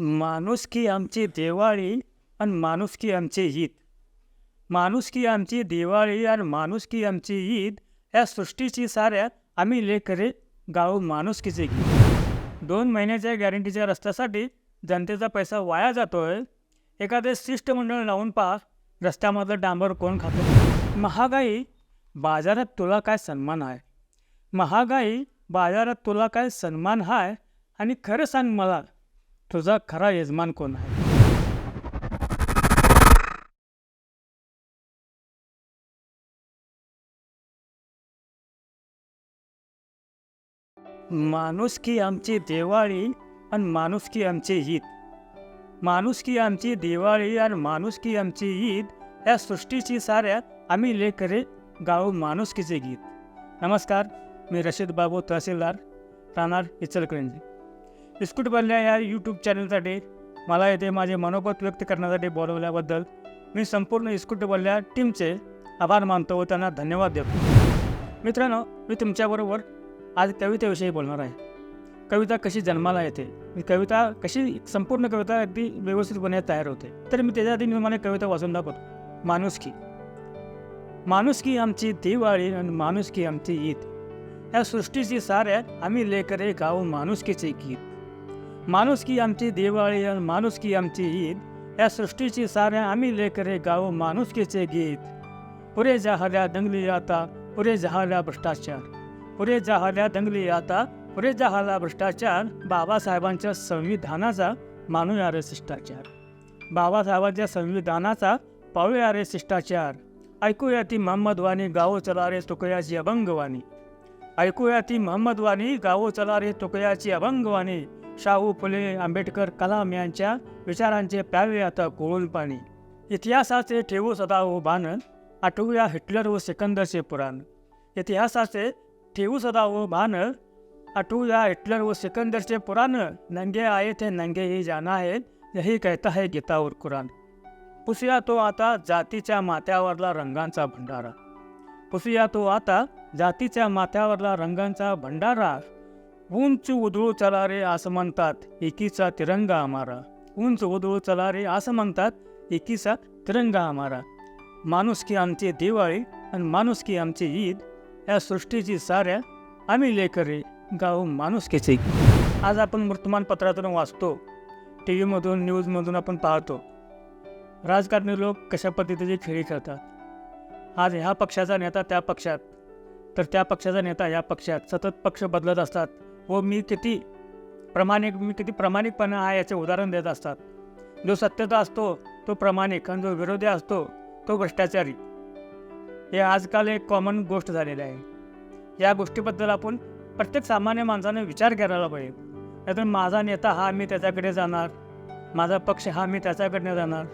माणुसकी आमची दिवाळी आणि माणुसकी आमची ईद. माणुसकी आमची दिवाळी आणि माणुसकी आमची ईद या सृष्टीची साऱ्यात आम्ही लेकरे गाव माणुसकीचे. गीत दोन महिन्याच्या गॅरंटीच्या रस्त्यासाठी जनतेचा पैसा वाया जातोय. एखादे शिष्टमंडळ लावून पहा रस्त्यामधलं डांबर कोण खातो? महागाई बाजारात तुला काय सन्मान आहे महागाई बाजारात तुला काय सन्मान आहे आणि खरं सांग मला तुझा खरा यजमान कोण आहे? माणुसकी आमची दिवाळी आणि माणुसकी आमची ईद. माणुसकी आमची दिवाळी आणि माणुसकी आमची ईद या सृष्टीची साऱ्या आम्ही लेकरे गाऊ माणुसकीचे गीत. नमस्कार मी रशीद बाबू तहसीलदार राहणार इचलकरंजी. बिस्कुट बनल्या या यूट्यूब चॅनलसाठी मला येथे माझे मनोगत व्यक्त करण्यासाठी बोलवल्याबद्दल मी संपूर्ण इस्कुट बनल्या टीमचे आभार मानतो व त्यांना धन्यवाद देतो. मित्रांनो मी तुमच्याबरोबर आज कवितेविषयी बोलणार आहे. कविता कशी जन्माला येते? मी कविता कशी संपूर्ण कविता अगदी व्यवस्थितपणे तयार होते. तर मी त्याच्या आधी मी तुम्हाला कविता वाचून दाखवतो. माणुसकी. माणुसकी आमची दिवाळी आणि माणुसकी आमची ईद. या सृष्टीची साऱ्या आम्ही लेकरे गाऊन माणुसकीचे गीत. माणुसकी आमची दिवाळी आणि माणुसकी आमची ईद या सृष्टीची साऱ्या आम्ही लेकरे गाव माणुसकीचे गीत. पुरे जहाल्या दंगली आता पुरे जहाल्या भ्रष्टाचार. पुरे जहाल्या दंगली आता पुरे जहाला भ्रष्टाचार. बाबासाहेबांच्या संविधानाचा मानूया रे शिष्टाचार. बाबासाहेबांच्या संविधानाचा पाळूया रे शिष्टाचार. ऐकूया ती महम्मदवानी गावो चला रे तुकयाची अभंगवाणी. ऐकूया ती महम्मदवानी गावो चला रे तुकयाची अभंगवाणी. शाहू फुले आंबेडकर कलाम यांच्या विचारांचे प्यावे आता गोळून पाणी. इतिहासाचे ठेवू सदा हो ओ बाण आठवूया हिटलर व सिकंदरचे पुराण. इतिहासाचे ठेवू सदा हो ओ बाण आठवूया हिटलर व सिकंदरचे पुराण. नंगे आए थे नंगे ही जाना है यही कहता है गीता और कुराण. पुसिया तो आता जातीच्या माथ्यावरला रंगांचा भंडारा. पुसूया तो आता जातीच्या माथ्यावरला रंगांचा भंडारा. उंच उधळू चला रे असं म्हणतात एकीचा तिरंगा आमारा. उंच उधळू चला रे असं म्हणतात एकीचा तिरंगा आमारा. माणुसकी आमची दिवाळी आणि माणुसकी आमची ईद या सृष्टीची साऱ्या आम्ही लेकरे गाव माणुसकीचे. आज आपण वर्तमानपत्रातून वाचतो. टी व्हीमधून न्यूजमधून आपण पाहतो. राजकारणी लोक कशा पद्धतीचे खेळी खेळतात? आज ह्या पक्षाचा नेता त्या पक्षात. तर त्या पक्षाचा नेता या पक्षात. सतत पक्ष बदलत असतात. व मी किती प्रामाणिक मी किती प्रामाणिकपणा आहे याचे उदाहरण देत असतात. जो सत्यता असतो तो प्रामाणिक आणि जो विरोधी असतो तो भ्रष्टाचारी. हे आजकाल एक कॉमन गोष्ट झालेली आहे. या गोष्टीबद्दल आपण प्रत्येक सामान्य माणसाने विचार करायला पाहिजे. नाहीतर माझा नेता हा मी त्याच्याकडे जाणार माझा पक्ष हा मी त्याच्याकडे जाणार.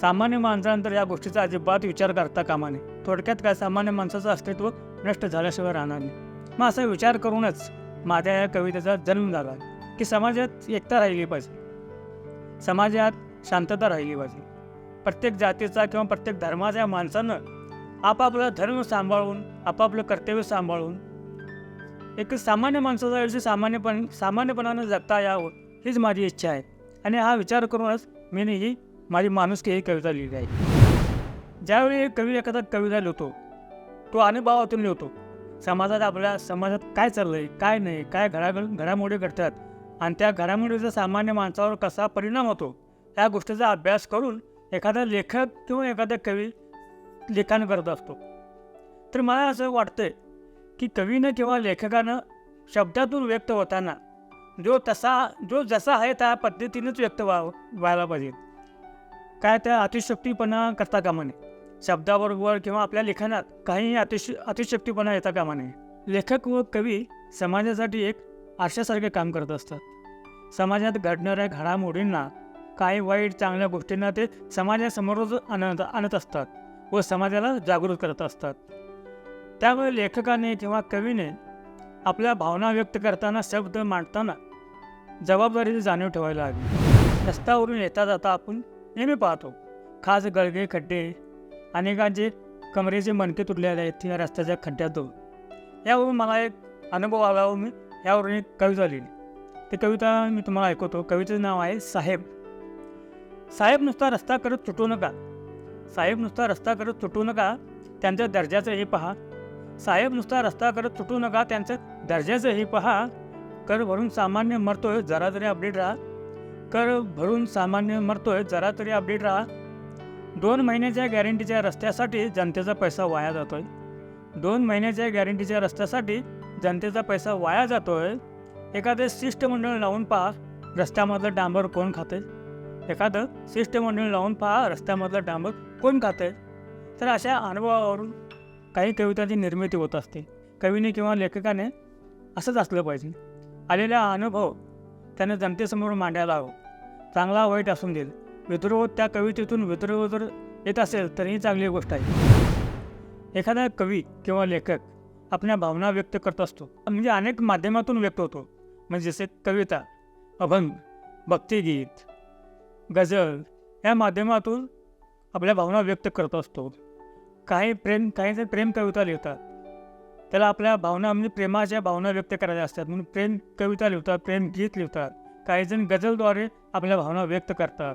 सामान्य माणसानंतर या गोष्टीचा अजिबात विचार करता कामा नये. थोडक्यात काय सामान्य माणसाचं अस्तित्व नष्ट झाल्याशिवाय राहणार नाही. मग असा विचार करूनच माझ्या या कवितेचा जन्म झाला की समाजात एकता राहिली पाहिजे. समाजात शांतता राहिली पाहिजे. प्रत्येक जातीचा किंवा प्रत्येक धर्माच्या माणसानं आपापला धर्म सांभाळून आपापलं कर्तव्य सांभाळून एक सामान्य माणसाचं आयुष्य सामान्यपण सामान्यपणानं जगता यावं हीच माझी इच्छा आहे. आणि हा विचार करूनच मी ही माझी माणुसकी ही कविता लिहिली आहे. ज्यावेळी कवी एखादा कविता लिहितो तो अनुभवातून लिहितो. समाजात आपल्या समाजात काय चाललं आहे काय नाही काय घडा घडामोडी घडतात आणि त्या घडामोडीचा सामान्य माणसावर कसा परिणाम होतो या गोष्टीचा अभ्यास करून एखादा लेखक किंवा एखादा कवी लिखाण करत असतो. तर मला असं वाटतं की कवीनं किंवा लेखकानं शब्दातून व्यक्त होताना जो तसा जो जसा आहे त्या पद्धतीनेच व्यक्त व्हा व्हायला पाहिजे. काय त्या अतिशक्तीपणा करता कामा नये. शब्दाबरोबर किंवा आपल्या लिखाणात काहीही अतिश अतिशक्तीपणा येता कामा नये लेखक व कवी समाजासाठी एक आरशासारखे काम करत असतात. समाजात घडणाऱ्या घडामोडींना काही वाईट चांगल्या गोष्टींना ते समाजासमोरच आणत आणत असतात व समाजाला जागृत करत असतात. त्यामुळे लेखकाने किंवा कवीने आपल्या भावना व्यक्त करताना शब्द मांडताना जबाबदारीची जाणीव ठेवायला हवी. रस्त्यावरून येता जाता आपण नेहमी पाहतो. खास गळगे खड्डे अनेकांचे कमरेचे मणके तुटलेले आहेत या रस्त्याच्या खड्ड्यातून यावरून मला एक अनुभव आला व मी यावरून एक कविता लिहिली. ते कविता मी तुम्हाला ऐकवतो. कवितेचं नाव आहे साहेब. साहेब नुसता रस्ता करत सुटू नका. साहेब नुसता रस्ता करत सुटू नका त्यांच्या दर्जाचं हे पहा. साहेब नुसता रस्ता करत सुटू नका त्यांचं दर्जाचं हे पहा. कर भरून सामान्य मरतोय जरा तरी अपडेट राहा. कर भरून सामान्य मरतोय जरा तरी अपडेट राहा. दोन महिन्याच्या गॅरंटीच्या रस्त्यासाठी जनतेचा पैसा वाया जातोय. दोन महिन्याच्या गॅरंटीच्या रस्त्यासाठी जनतेचा पैसा वाया जातोय. एखादं शिष्टमंडळ लावून पहा रस्त्यामधलं डांबर कोण खाते एखादं शिष्टमंडळ लावून पहा रस्त्यामधलं डांबर कोण खाते तर अशा अनुभवावरून काही कवितांची निर्मिती होत असते. कवीने किंवा लेखकाने असंच असलं पाहिजे. आलेला अनुभव त्याने जनतेसमोर मांडायला हवं. चांगला वाईट असून देईल. विद्रोह त्या कवितेतून विद्रोह जर येत असेल तर ही चांगली गोष्ट आहे. एखादा कवी किंवा लेखक आपल्या भावना व्यक्त करत असतो. म्हणजे अनेक माध्यमातून व्यक्त होतो. म्हणजे जसे कविता अभंग भक्तिगीत गझल या माध्यमातून आपल्या भावना व्यक्त करत असतो. काही प्रेम काही जण प्रेम कविता लिहितात त्याला आपल्या भावना म्हणजे प्रेमाच्या भावना व्यक्त करायच्या असतात. म्हणून प्रेम कविता लिहितात प्रेम गीत लिहितात. काही जण गझलद्वारे आपल्या भावना व्यक्त करतात.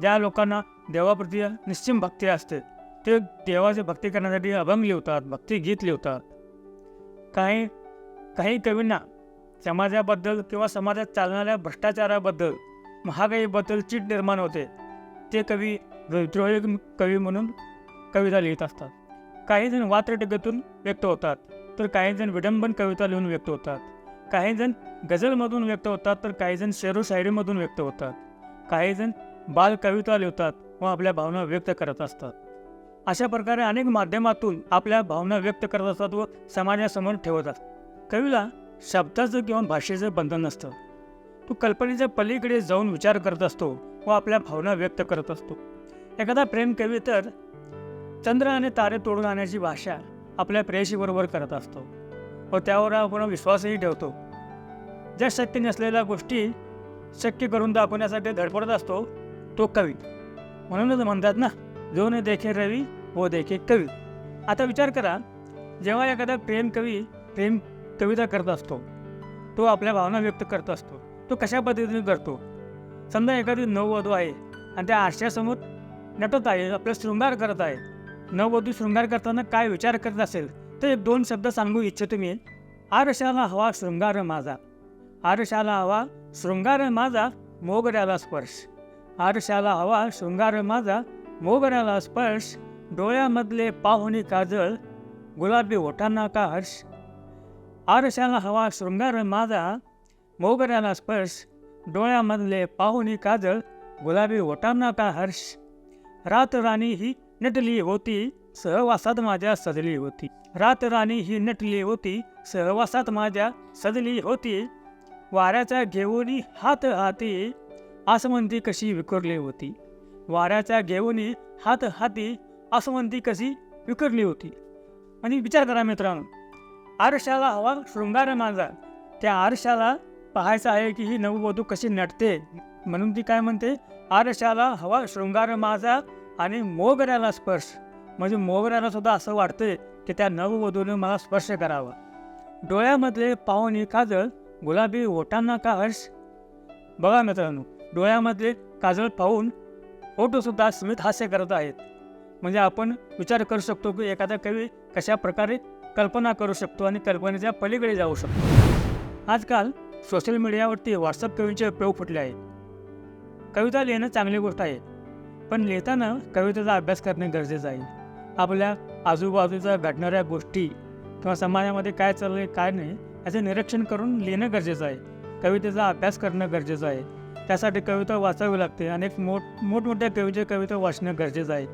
ज्या लोकांना देवाप्रती निश्चिम भक्ती असते ते देवाची भक्ती करण्यासाठी अभंग लिहितात भक्तिगीत लिहितात. काही काही कवींना समाजाबद्दल किंवा समाजात चालणाऱ्या भ्रष्टाचाराबद्दल महागाईबद्दल चीट निर्माण होते. ते कवी विद्रोही कवी म्हणून कविता लिहित असतात. काही जण वात्रटिकेतून व्यक्त होतात तर काही जण विडंबन कविता लिहून व्यक्त होतात. काही जण गझलमधून व्यक्त होतात तर काही जण शेरो शायरीमधून व्यक्त होतात. काही जण बाल कविता लिहितात व आपल्या भावना व्यक्त करत असतात. अशा प्रकारे अनेक माध्यमातून आपल्या भावना व्यक्त करत असतात व समाजासमोर ठेवत असतात. कवीला शब्दाचं किंवा भाषेचं बंधन नसतं. तो कल्पनेच्या पलीकडे जाऊन विचार करत असतो व आपल्या भावना व्यक्त करत असतो. एखादा प्रेम कवी तर चंद्र आणि तारे तोडून आणण्याची भाषा आपल्या प्रेयशीबरोबर करत असतो व त्यावर आपण विश्वासही ठेवतो. ज्या शक्य नसलेल्या गोष्टी शक्य करून दाखवण्यासाठी धडपडत असतो तो कवी म्हणूनच म्हणतात ना जो न देखे रवी हो देखे कवी. आता विचार करा जेव्हा एखादा प्रेम कवी प्रेम कविता करत असतो तो आपल्या भावना व्यक्त करत असतो तो कशा पद्धतीने करतो? समजा एखादी नववधू आहे आणि त्या आरशासमोर नटत आहे आपला शृंगार करत आहे. नववधू शृंगार करताना काय विचार करत असेल? तर एक दोन शब्द सांगू इच्छितो मी. आरशाला हवा शृंगार माझा. आरशाला हवा शृंगार माझा मोगऱ्याला स्पर्श. आरशाला हवा शृंगार माझा मोगऱ्याला स्पर्श डोळ्यामधले पाहुणी काजळ गुलाबी ओठांना का हर्ष आरशाला हवा शृंगार माझा मोगऱ्याला स्पर्श डोळ्यामधले पाहुणी काजळ गुलाबी ओठांना का हर्ष. रातराणी ही नटली होती सहवासात माझ्या सजली होती. रातराणी ही नटली होती सहवासात माझ्या सजली होती. वाऱ्याच्या घेऊनी हात हाती आसमंती कशी विखुरली होती. वाऱ्याच्या घेऊनी हात हाती आसमंती कशी विखुरली होती. आणि विचार करा मित्रांनो आरशाला हवा शृंगार माझा. त्या आरशाला पाहायचं आहे की ही नववधू कशी नटते. म्हणून ती काय म्हणते आरशाला हवा शृंगार माझा आणि मोगऱ्याला स्पर्श. म्हणजे मोगऱ्याला सुद्धा असं वाटते की त्या नववधूने मला स्पर्श करावा. डोळ्यामधले पाहुणी काजळ गुलाबी ओठांना का हर्ष? बघा मित्रांनो डोळ्यामधले काजळ पाहून फोटोसुद्धा स्मित हास्य करत आहेत. म्हणजे आपण विचार करू शकतो की एखादा कवी कशा प्रकारे कल्पना करू शकतो आणि कल्पनेच्या पलीकडे जाऊ शकतो. आजकाल सोशल मीडियावरती व्हॉट्सअप कवींचे उपयोग फुटले आहेत. कविता लिहिणं चांगली गोष्ट आहे पण लिहिताना कवितेचा अभ्यास करणे गरजेचं आहे. आपल्या आजूबाजूच्या घडणाऱ्या गोष्टी किंवा समाजामध्ये काय चाललं आहे काय नाही याचे निरीक्षण करून लिहिणं गरजेचं आहे. कवितेचा अभ्यास करणं गरजेचं आहे. त्यासाठी कविता वाचावी लागते. अनेक मोठ मोठमोठ्या कवीचे कविता वाचणं गरजेचं आहे.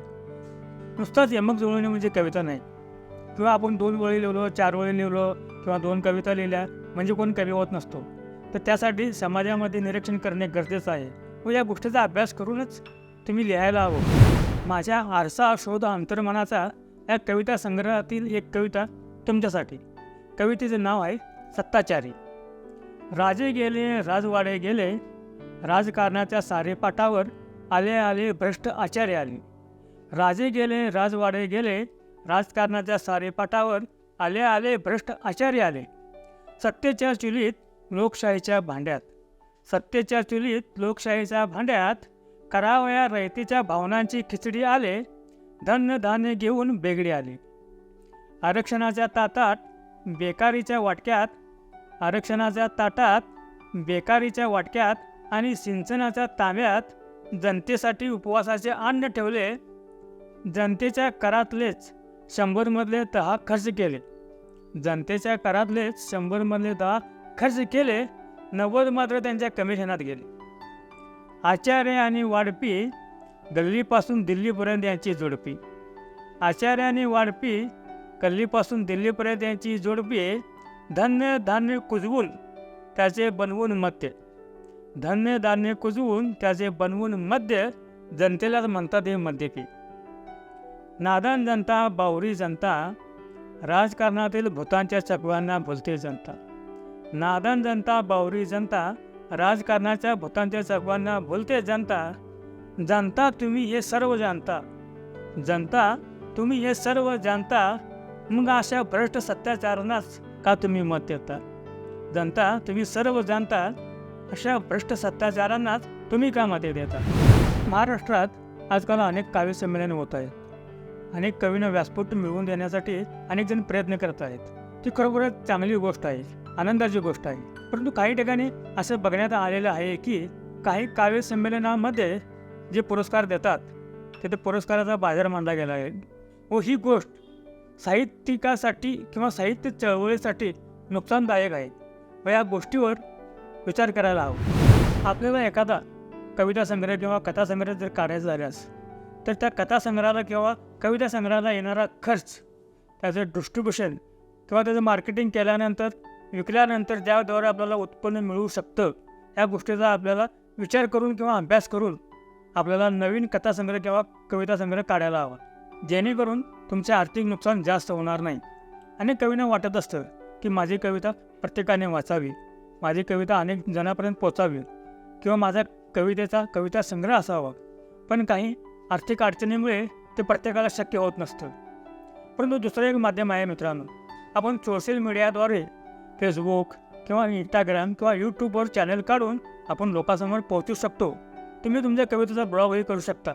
नुसताच यमक जुळवणे म्हणजे कविता नाही. किंवा आपण दोन वळी लिहिलो चार वळी लिहिलो किंवा दोन कविता लिहिल्या म्हणजे कोण कवी होत नसतो. तर त्यासाठी समाजामध्ये निरीक्षण करणे गरजेचं आहे. व या गोष्टीचा अभ्यास करूनच तुम्ही लिहायला हवं. माझ्या आरसा शोध अंतर्मनाचा या कविता संग्रहातील एक कविता तुमच्यासाठी. कवितेचं नाव आहे सत्ताचारी. राजे गेले राजवाडे गेले राजकारणाच्या सारेपाटावर आले आले भ्रष्ट आचार्य आले. राजे गेले राजवाडे गेले राजकारणाच्या सारेपाटावर आले आले भ्रष्ट आचार्य आले. सत्तेच्या चुलीत लोकशाहीच्या भांड्यात. सत्तेच्या चुलीत लोकशाहीच्या भांड्यात करावया रयतेच्या भावनांची खिचडी आले धन्य धान्य घेऊन बेगडे आले. आरक्षणाच्या ताटात बेकारीच्या वाटक्यात आरक्षणाच्या ताटात बेकारीच्या वाटक्यात आणि सिंचनाच्या तांब्यात जनतेसाठी उपवासाचे अन्न ठेवले जनतेच्या करातलेच शंभरमधले दहा खर्च केले. जनतेच्या करातलेच शंभरमधले दहा खर्च केले नव्वद मात्र त्यांच्या कमिशनात गेले. आचार्य आणि वाढपी गल्लीपासून दिल्लीपर्यंत यांची जोडपी. आचार्य आणि वाढपी गल्लीपासून दिल्लीपर्यंत यांची जोडपी धन्य धान्य कुजवून त्याचे बनवून मते धन्य धान्य कुजवून त्याचे बनवून मद्य जनतेलाच म्हणतात हे मद्यपी नादान जनता बावरी जनता राजकारणातील भूतांच्या चकव्यांना भुलते जनता. नादान जनता बावरी जनता राजकारणाच्या भूतांच्या चकव्यांना भुलते जनता. जनता तुम्ही हे सर्व जाणता जनता तुम्ही हे सर्व जाणता मग अशा भ्रष्ट सत्याचारांनाच का तुम्ही मत देता? जनता तुम्ही सर्व जाणता अशा भ्रष्ट सत्याचारांनाच तुम्ही का माते देता? महाराष्ट्रात आजकाल अनेक काव्य संमेलन होत आहेत. अनेक कवींना व्यासपीठ मिळवून देण्यासाठी अनेक जण प्रयत्न करत आहेत. ती खरोखरच चांगली गोष्ट आहे आनंदाची गोष्ट आहे. परंतु काही ठिकाणी असं बघण्यात आलेलं आहे की काही काव्य संमेलनामध्ये जे पुरस्कार देतात तिथे पुरस्काराचा बाजार मांडला गेला आहे. व ही गोष्ट साहित्यिकासाठी किंवा साहित्य चळवळीसाठी नुकसानदायक आहे. व या गोष्टीवर विचार करायला हवा. आपल्याला एखादा कविता संग्रह किंवा कथा संग्रह जर काढायचा झाल्यास तर त्या कथा संग्रहाला किंवा कविता संग्रहाला येणारा खर्च त्याचं डिस्ट्रीब्युशन किंवा त्याचं मार्केटिंग केल्यानंतर विकल्यानंतर ज्याद्वारे आपल्याला उत्पन्न मिळू शकतं या गोष्टीचा आपल्याला विचार करून किंवा अभ्यास करून आपल्याला नवीन कथासंग्रह किंवा कविता संग्रह काढायला हवा. जेणेकरून तुमचे आर्थिक नुकसान जास्त होणार नाही. अनेक कवींना वाटत असतं की माझी कविता प्रत्येकाने वाचावी. माझी कविता अनेक जणांपर्यंत पोचावी किंवा माझा कवितेचा कविता संग्रह असावा. पण काही आर्थिक अडचणीमुळे ते प्रत्येकाला शक्य होत नसतं. परंतु दुसरं एक माध्यम आहे मित्रांनो आपण सोशल मीडियाद्वारे फेसबुक किंवा इंस्टाग्राम किंवा यूट्यूबवर चॅनल काढून आपण लोकांसमोर पोहोचू शकतो. तुम्ही तुमच्या कवितेचा ब्लॉगही करू शकता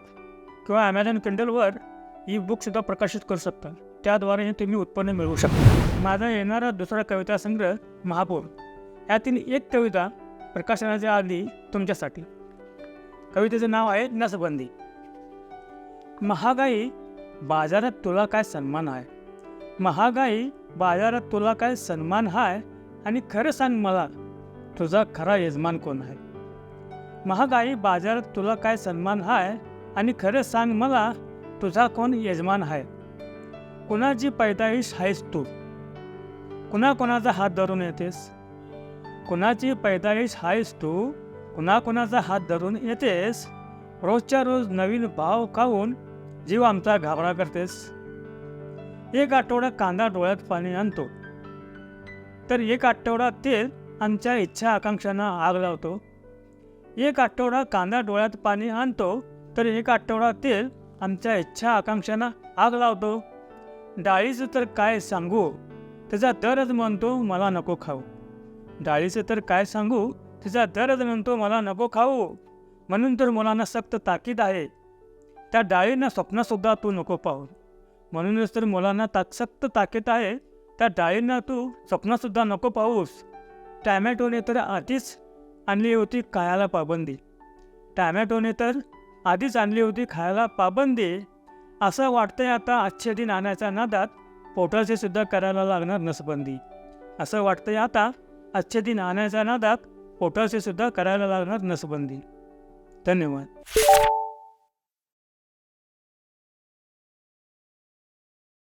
किंवा ॲमेझॉन किंडलवर ई बुकसुद्धा प्रकाशित करू शकता. त्याद्वारे तुम्ही उत्पन्न मिळवू शकता. माझा येणारा दुसरा कविता संग्रह महापौर. यातील एक कविता प्रकाशनाच्या आधी तुमच्यासाठी. कवितेचं नाव आहे नसबंदी. महागाई बाजारात तुला काय सन्मान आहे? महागाई बाजारात तुला काय सन्मान आहे आणि खरं सांग मला तुझा खरा यजमान कोण आहे? महागाई बाजारात तुला काय सन्मान आहे आणि खरं सांग मला तुझा कोण यजमान आहे कुणाची पैदाईश आहेस तू? कुणाकोणाचा हात धरून येतेस? कुणाची पैदाईश आहेस तू? कुणाकोणाचा हात धरून येतेस? रोजच्या रोज नवीन भाव खाऊन जीव आमचा घाबरा करतेस? एक आठवडा कांदा डोळ्यात पाणी आणतो. तर एक आठवडा तेल आमच्या इच्छा आकांक्षांना आग लावतो. एक आठवडा कांदा डोळ्यात पाणी आणतो तर एक आठवडा तेल आमच्या इच्छा आकांक्षांना आग लावतो. डाळीचं तर काय सांगू? त्याचा दरच म्हणतो मला नको खाऊ. डाळीचं तर काय सांगू? तिचा दर्द म्हणतो मला नको खाऊ. म्हणून तर मुलांना सक्त ताकीद आहे. त्या डाळींना स्वप्नसुद्धा तू नको पाहू. म्हणूनच तर मुलांना ता सक्त ताकीद आहे. त्या डाळींना तू स्वप्नसुद्धा नको पाहूस. टॅमॅटोने तर आधीच आणली होती खायला पाबंदी. टॅमॅटोने तर आधीच आणली होती खायला पाबंदी. असं वाटतंय आता आजचे दिन आणायच्या नादात. पोटाचे सुद्धा करायला लागणार नसबंदी. असं वाटतंय आता आजच्या दिन आणायचा नादात पोटाचे सुद्धा करायला लागणार नसबंदी। धन्यवाद।